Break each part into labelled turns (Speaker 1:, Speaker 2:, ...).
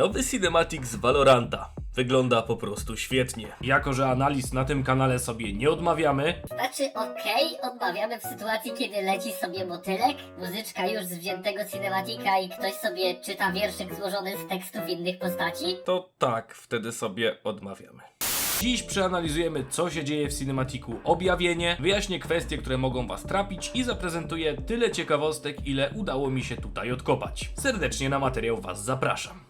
Speaker 1: Nowy cinematic z Valoranta. Wygląda po prostu świetnie. Jako, że analiz na tym kanale sobie nie odmawiamy,
Speaker 2: Znaczy, okej, odmawiamy w sytuacji, kiedy leci sobie motylek, muzyczka już z wziętego cinematika i ktoś sobie czyta wierszyk złożony z tekstów innych postaci.
Speaker 1: to tak, wtedy sobie odmawiamy. Dziś przeanalizujemy, co się dzieje w cinematiku Objawienie, wyjaśnię kwestie, które mogą Was trapić i zaprezentuję tyle ciekawostek, ile udało mi się tutaj odkopać. Serdecznie na materiał Was zapraszam.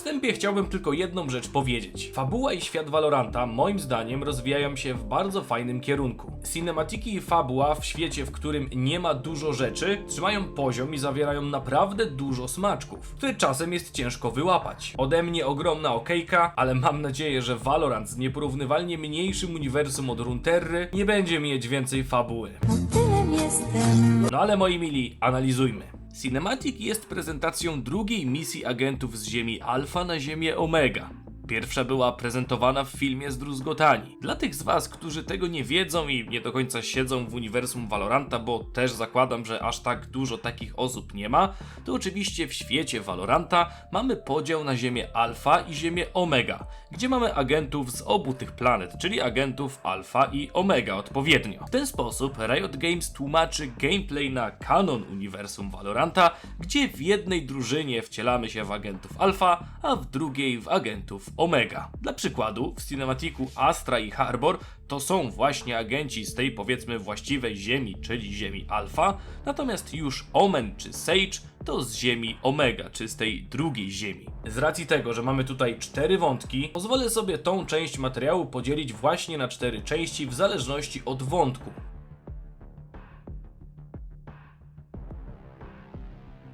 Speaker 1: Wstępie chciałbym tylko jedną rzecz powiedzieć. Fabuła i świat Valoranta moim zdaniem rozwijają się w bardzo fajnym kierunku. Cinematiki i fabuła w świecie, w którym nie ma dużo rzeczy, trzymają poziom i zawierają naprawdę dużo smaczków, które czasem jest ciężko wyłapać. Ode mnie ogromna okejka, ale mam nadzieję, że Valorant z nieporównywalnie mniejszym uniwersum od Runeterry nie będzie mieć więcej fabuły. No ale moi mili, analizujmy. Cinematic jest prezentacją drugiej misji agentów z Ziemi Alfa na Ziemię Omega. Pierwsza była prezentowana w filmie Zdruzgotani. Dla tych z Was, którzy tego nie wiedzą i nie do końca siedzą w uniwersum Valoranta, bo też zakładam, że aż tak dużo takich osób nie ma, to oczywiście w świecie Valoranta mamy podział na Ziemię Alfa i Ziemię Omega, gdzie mamy agentów z obu tych planet, czyli agentów Alfa i Omega odpowiednio. W ten sposób Riot Games tłumaczy gameplay na kanon uniwersum Valoranta, gdzie w jednej drużynie wcielamy się w agentów Alfa, a w drugiej w agentów Omega. Dla przykładu, w cinematiku Astra i Harbor to są właśnie agenci z tej powiedzmy właściwej ziemi, czyli ziemi Alfa, natomiast już Omen czy Sage to z ziemi Omega, czy z tej drugiej ziemi. Z racji tego, że mamy tutaj cztery wątki, pozwolę sobie tą część materiału podzielić właśnie na cztery części w zależności od wątku.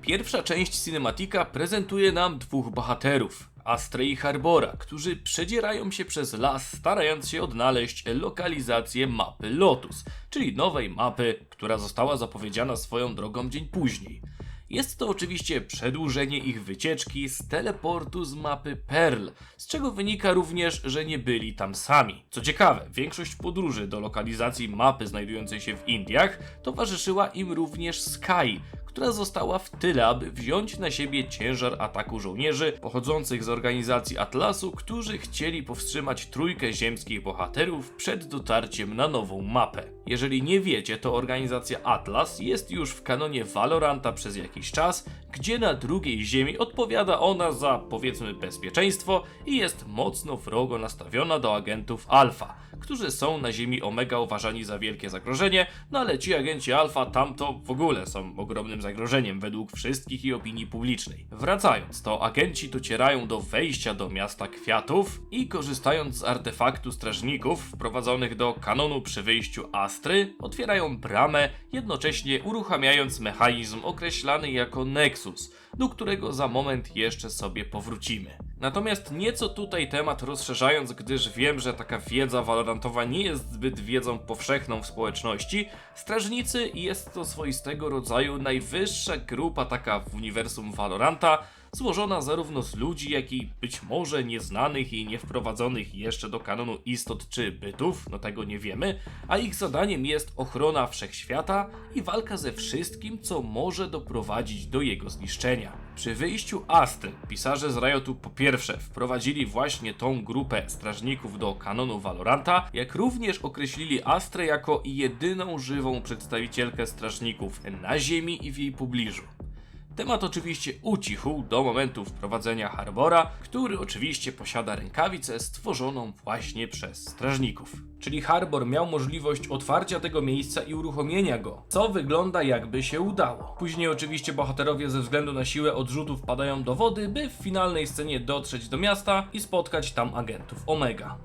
Speaker 1: Pierwsza część cinematika prezentuje nam dwóch bohaterów, Astra i Harbora, którzy przedzierają się przez las, starając się odnaleźć lokalizację mapy Lotus, czyli nowej mapy, która została zapowiedziana swoją drogą dzień później. Jest to oczywiście przedłużenie ich wycieczki z teleportu z mapy Pearl, z czego wynika również, że nie byli tam sami. Co ciekawe, większość podróży do lokalizacji mapy znajdującej się w Indiach towarzyszyła im również Sky, która została w tyle, aby wziąć na siebie ciężar ataku żołnierzy pochodzących z organizacji Atlasu, którzy chcieli powstrzymać trójkę ziemskich bohaterów przed dotarciem na nową mapę. Jeżeli nie wiecie, to organizacja Atlas jest już w kanonie Valoranta przez jakiś czas, gdzie na drugiej ziemi odpowiada ona za powiedzmy bezpieczeństwo i jest mocno wrogo nastawiona do agentów Alpha, którzy są na ziemi Omega uważani za wielkie zagrożenie, no ale ci agenci Alpha tamto w ogóle są ogromnym zagrożeniem według wszystkich i opinii publicznej. Wracając, to agenci docierają do wejścia do miasta Kwiatów i korzystając z artefaktu strażników wprowadzonych do kanonu przy wyjściu Astry, otwierają bramę, jednocześnie uruchamiając mechanizm określany jako Nexus, do którego za moment jeszcze sobie powrócimy. Natomiast nieco tutaj temat rozszerzając, gdyż wiem, że taka wiedza walorantowa nie jest zbyt wiedzą powszechną w społeczności, strażnicy jest to swoistego rodzaju najwyższa grupa taka w uniwersum Valoranta, złożona zarówno z ludzi, jak i być może nieznanych i niewprowadzonych jeszcze do kanonu istot czy bytów, no tego nie wiemy, a ich zadaniem jest ochrona wszechświata i walka ze wszystkim, co może doprowadzić do jego zniszczenia. Przy wyjściu Astry, pisarze z Riotu po pierwsze wprowadzili właśnie tą grupę strażników do kanonu Valoranta, jak również określili Astrę jako jedyną żywą przedstawicielkę strażników na Ziemi i w jej pobliżu. Temat oczywiście ucichł do momentu wprowadzenia Harbora, który oczywiście posiada rękawicę stworzoną właśnie przez strażników. Czyli Harbor miał możliwość otwarcia tego miejsca i uruchomienia go, co wygląda jakby się udało. Później oczywiście bohaterowie ze względu na siłę odrzutu wpadają do wody, by w finalnej scenie dotrzeć do miasta i spotkać tam agentów Omega.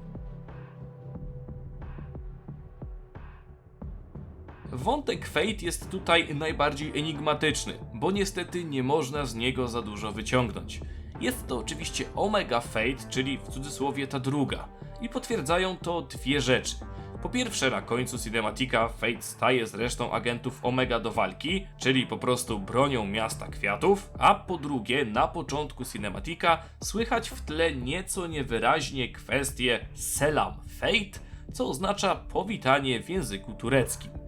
Speaker 1: Wątek Fate jest tutaj najbardziej enigmatyczny, bo niestety nie można z niego za dużo wyciągnąć. Jest to oczywiście Omega Fate, czyli w cudzysłowie ta druga. I potwierdzają to dwie rzeczy. Po pierwsze, na końcu Cinematica Fate staje z resztą agentów Omega do walki, czyli po prostu bronią miasta kwiatów, a po drugie, na początku Cinematica słychać w tle nieco niewyraźnie kwestię Selam Fate, co oznacza powitanie w języku tureckim.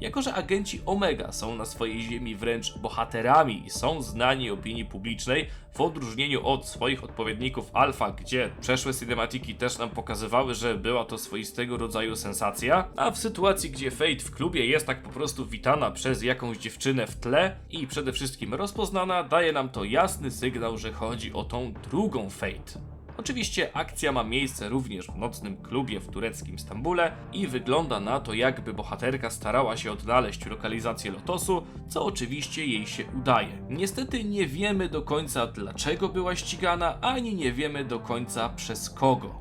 Speaker 1: Jako, że agenci Omega są na swojej ziemi wręcz bohaterami i są znani opinii publicznej, w odróżnieniu od swoich odpowiedników Alpha, gdzie przeszłe cinematiki też nam pokazywały, że była to swoistego rodzaju sensacja, a w sytuacji, gdzie Fate w klubie jest tak po prostu witana przez jakąś dziewczynę w tle i przede wszystkim rozpoznana, daje nam to jasny sygnał, że chodzi o tą drugą Fate. Oczywiście akcja ma miejsce również w nocnym klubie w tureckim Stambule i wygląda na to, jakby bohaterka starała się odnaleźć lokalizację lotosu, co oczywiście jej się udaje. Niestety nie wiemy do końca dlaczego była ścigana, ani nie wiemy do końca przez kogo.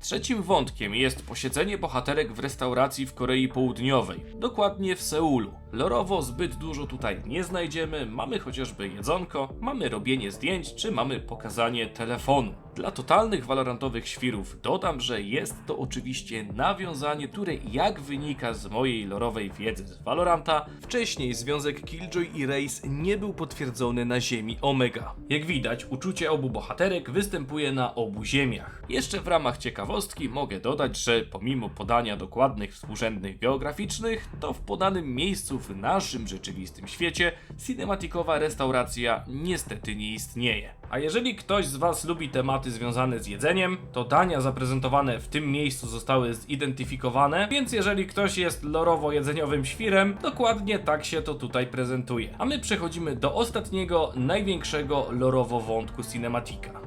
Speaker 1: Trzecim wątkiem jest posiedzenie bohaterek w restauracji w Korei Południowej, dokładnie w Seulu. Lorowo zbyt dużo tutaj nie znajdziemy, mamy chociażby jedzonko, mamy robienie zdjęć, czy mamy pokazanie telefonu. Dla totalnych walorantowych świrów dodam, że jest to oczywiście nawiązanie, które jak wynika z mojej lorowej wiedzy z Valoranta, wcześniej związek Killjoy i Race nie był potwierdzony na ziemi Omega. Jak widać, uczucie obu bohaterek występuje na obu ziemiach. Jeszcze w ramach ciekawostki mogę dodać, że pomimo podania dokładnych współrzędnych geograficznych, to w podanym miejscu w naszym rzeczywistym świecie cinematikowa restauracja niestety nie istnieje. A jeżeli ktoś z Was lubi tematy związane z jedzeniem, to dania zaprezentowane w tym miejscu zostały zidentyfikowane, więc jeżeli ktoś jest lorowo-jedzeniowym świrem, dokładnie tak się to tutaj prezentuje. A my przechodzimy do ostatniego, największego lorowo wątku Cinematika.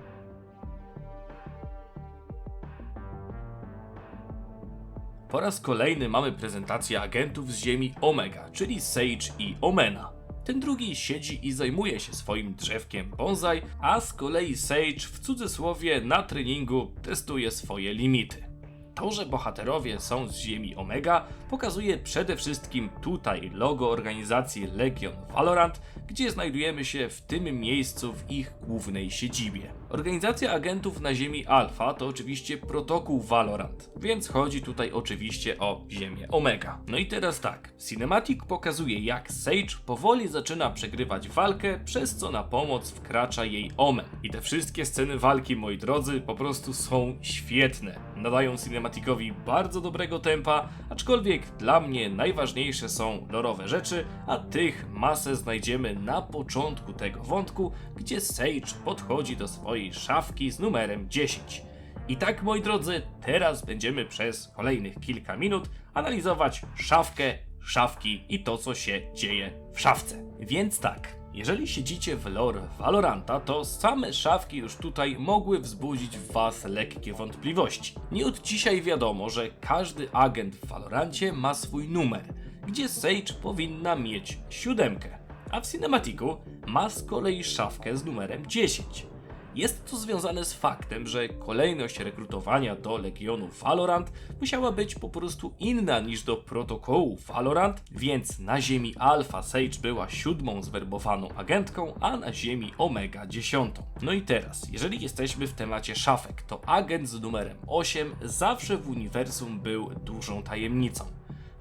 Speaker 1: Po raz kolejny mamy prezentację agentów z ziemi Omega, czyli Sage i Omena. Ten drugi siedzi i zajmuje się swoim drzewkiem bonsai, a z kolei Sage w cudzysłowie na treningu testuje swoje limity. To, że bohaterowie są z ziemi Omega, pokazuje przede wszystkim tutaj logo organizacji Legion Valorant, gdzie znajdujemy się w tym miejscu w ich głównej siedzibie. Organizacja agentów na ziemi Alpha to oczywiście protokół Valorant, więc chodzi tutaj oczywiście o ziemię Omega. No i teraz tak, Cinematic pokazuje jak Sage powoli zaczyna przegrywać walkę, przez co na pomoc wkracza jej Omen. I te wszystkie sceny walki, moi drodzy, po prostu są świetne. Nadają Cinematicowi bardzo dobrego tempa, aczkolwiek dla mnie najważniejsze są lorowe rzeczy, a tych masę znajdziemy na początku tego wątku, gdzie Sage podchodzi do swojej szafki z numerem 10. I tak, moi drodzy, teraz będziemy przez kolejnych kilka minut analizować szafkę, szafki i to, co się dzieje w szafce. Więc tak, jeżeli siedzicie w lore Valoranta, to same szafki już tutaj mogły wzbudzić w Was lekkie wątpliwości. Nie od dzisiaj wiadomo, że każdy agent w Valorancie ma swój numer, gdzie Sage powinna mieć siódemkę, a w Cinematiku ma z kolei szafkę z numerem 10. Jest to związane z faktem, że kolejność rekrutowania do Legionu Valorant musiała być po prostu inna niż do protokołu Valorant, więc na ziemi Alpha Sage była siódmą zwerbowaną agentką, a na ziemi Omega dziesiątą. No i teraz, jeżeli jesteśmy w temacie szafek, to agent z numerem 8 zawsze w uniwersum był dużą tajemnicą.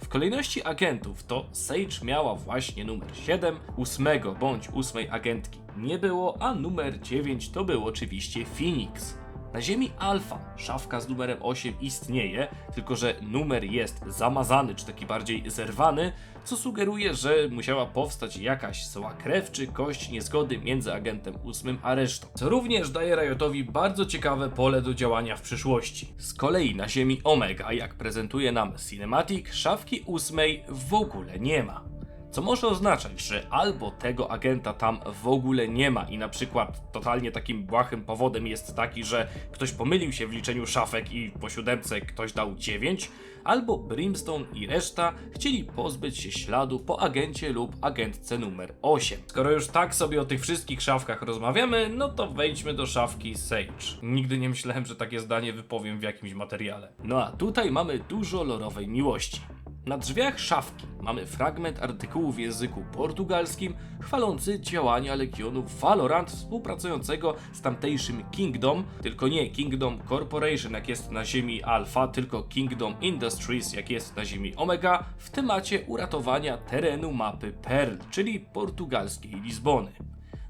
Speaker 1: W kolejności agentów to Sage miała właśnie numer 7, 8 bądź 8 agentki nie było, a numer 9 to był oczywiście Phoenix. Na Ziemi Alpha szafka z numerem 8 istnieje, tylko że numer jest zamazany czy taki bardziej zerwany, co sugeruje, że musiała powstać jakaś zła krew czy kość niezgody między agentem 8 a resztą. Co również daje Riotowi bardzo ciekawe pole do działania w przyszłości. Z kolei na Ziemi Omega, jak prezentuje nam Cinematic, szafki 8 w ogóle nie ma. Co może oznaczać, że albo tego agenta tam w ogóle nie ma i na przykład totalnie takim błahym powodem jest taki, że ktoś pomylił się w liczeniu szafek i po siódemce ktoś dał 9, albo Brimstone i reszta chcieli pozbyć się śladu po agencie lub agentce numer 8. Skoro już tak sobie o tych wszystkich szafkach rozmawiamy, no to wejdźmy do szafki Sage. Nigdy nie myślałem, że takie zdanie wypowiem w jakimś materiale. No a tutaj mamy dużo lorowej miłości. Na drzwiach szafki mamy fragment artykułu w języku portugalskim chwalący działania Legionów Valorant współpracującego z tamtejszym Kingdom, tylko nie Kingdom Corporation jak jest na ziemi Alpha, tylko Kingdom Industries jak jest na ziemi Omega w temacie uratowania terenu mapy Pearl, czyli portugalskiej Lizbony.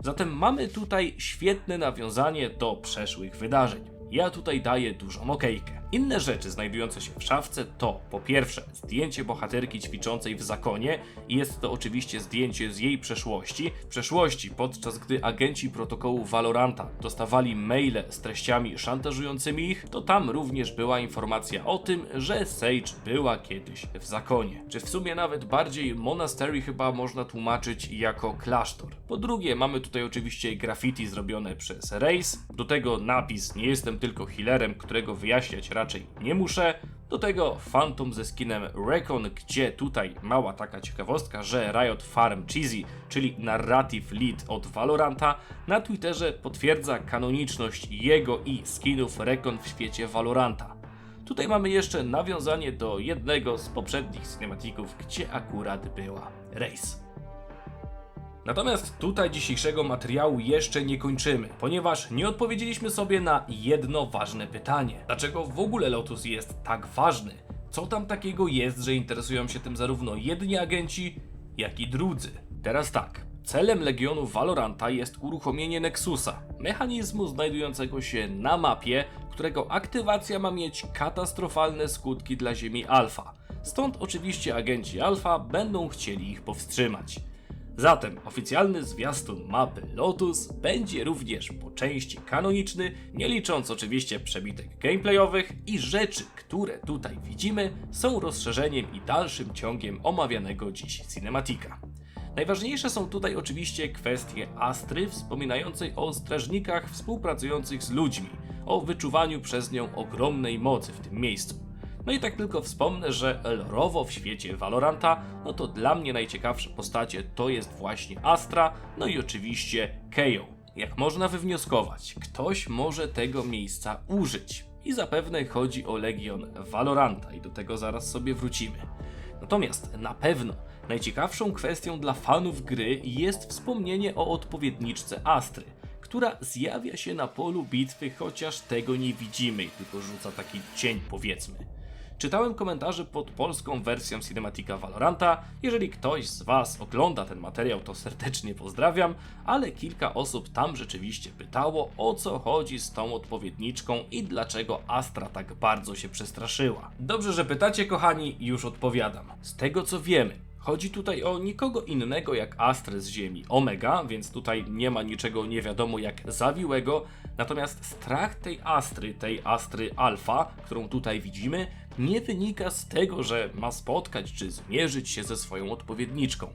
Speaker 1: Zatem mamy tutaj świetne nawiązanie do przeszłych wydarzeń. Ja tutaj daję dużą okejkę. Inne rzeczy znajdujące się w szafce to po pierwsze zdjęcie bohaterki ćwiczącej w zakonie i jest to oczywiście zdjęcie z jej przeszłości. W przeszłości, podczas gdy agenci protokołu Valoranta dostawali maile z treściami szantażującymi ich, to tam również była informacja o tym, że Sage była kiedyś w zakonie. Czy w sumie nawet bardziej monastery chyba można tłumaczyć jako klasztor. Po drugie, mamy tutaj oczywiście graffiti zrobione przez Race, do tego napis nie jestem tylko healerem, którego wyjaśniać raczej nie muszę. Do tego Phantom ze skinem Recon, gdzie tutaj mała taka ciekawostka, że Riot Farm Cheesy, czyli narrative lead od Valoranta, na Twitterze potwierdza kanoniczność jego i skinów Recon w świecie Valoranta. Tutaj mamy jeszcze nawiązanie do jednego z poprzednich cinematików, gdzie akurat była Race. Natomiast tutaj dzisiejszego materiału jeszcze nie kończymy, ponieważ nie odpowiedzieliśmy sobie na jedno ważne pytanie. Dlaczego w ogóle Lotus jest tak ważny? Co tam takiego jest, że interesują się tym zarówno jedni agenci, jak i drudzy? Teraz tak. Celem Legionu Valoranta jest uruchomienie Nexusa, mechanizmu znajdującego się na mapie, którego aktywacja ma mieć katastrofalne skutki dla Ziemi Alpha. Stąd oczywiście agenci Alpha będą chcieli ich powstrzymać. Zatem oficjalny zwiastun mapy Lotus będzie również po części kanoniczny, nie licząc oczywiście przebitek gameplayowych i rzeczy, które tutaj widzimy, są rozszerzeniem i dalszym ciągiem omawianego dziś cinematika. Najważniejsze są tutaj oczywiście kwestie Astry, wspominającej o strażnikach współpracujących z ludźmi, o wyczuwaniu przez nią ogromnej mocy w tym miejscu. No i tak tylko wspomnę, że lorowo w świecie Valoranta, no to dla mnie najciekawsze postacie to jest właśnie Astra, no i oczywiście KO. Jak można wywnioskować, ktoś może tego miejsca użyć. I zapewne chodzi o Legion Valoranta i do tego zaraz sobie wrócimy. Natomiast na pewno najciekawszą kwestią dla fanów gry jest wspomnienie o odpowiedniczce Astry, która zjawia się na polu bitwy, chociaż tego nie widzimy i tylko rzuca taki cień powiedzmy. Czytałem komentarze pod polską wersją Cinematica Valoranta. Jeżeli ktoś z Was ogląda ten materiał, to serdecznie pozdrawiam, ale kilka osób tam rzeczywiście pytało, o co chodzi z tą odpowiedniczką i dlaczego Astra tak bardzo się przestraszyła. Dobrze, że pytacie, kochani, już odpowiadam. Z tego co wiemy, Chodzi tutaj o nikogo innego jak Astrę z Ziemi Omega, więc tutaj nie ma niczego nie wiadomo jak zawiłego. Natomiast strach tej Astry, tej Astry Alfa, którą tutaj widzimy, nie wynika z tego, że ma spotkać czy zmierzyć się ze swoją odpowiedniczką.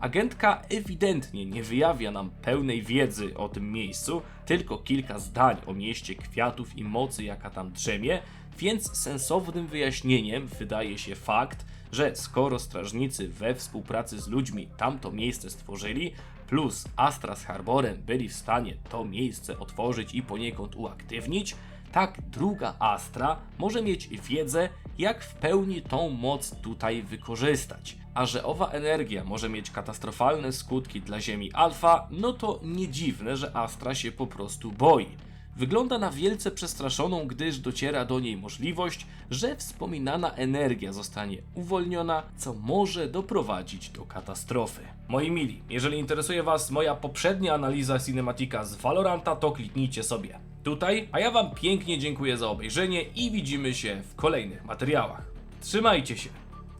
Speaker 1: Agentka ewidentnie nie wyjawia nam pełnej wiedzy o tym miejscu, tylko kilka zdań o mieście kwiatów i mocy, jaka tam drzemie, więc sensownym wyjaśnieniem wydaje się fakt, że skoro strażnicy we współpracy z ludźmi tamto miejsce stworzyli, plus Astra z Harborem byli w stanie to miejsce otworzyć i poniekąd uaktywnić, tak druga Astra może mieć wiedzę, jak w pełni tą moc tutaj wykorzystać. A że owa energia może mieć katastrofalne skutki dla Ziemi Alfa, no to nie dziwne, że Astra się po prostu boi. Wygląda na wielce przestraszoną, gdyż dociera do niej możliwość, że wspominana energia zostanie uwolniona, co może doprowadzić do katastrofy. Moi mili, jeżeli interesuje Was moja poprzednia analiza cinematika z Valoranta, to kliknijcie sobie tutaj, a ja Wam pięknie dziękuję za obejrzenie i widzimy się w kolejnych materiałach. Trzymajcie się,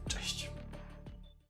Speaker 1: cześć!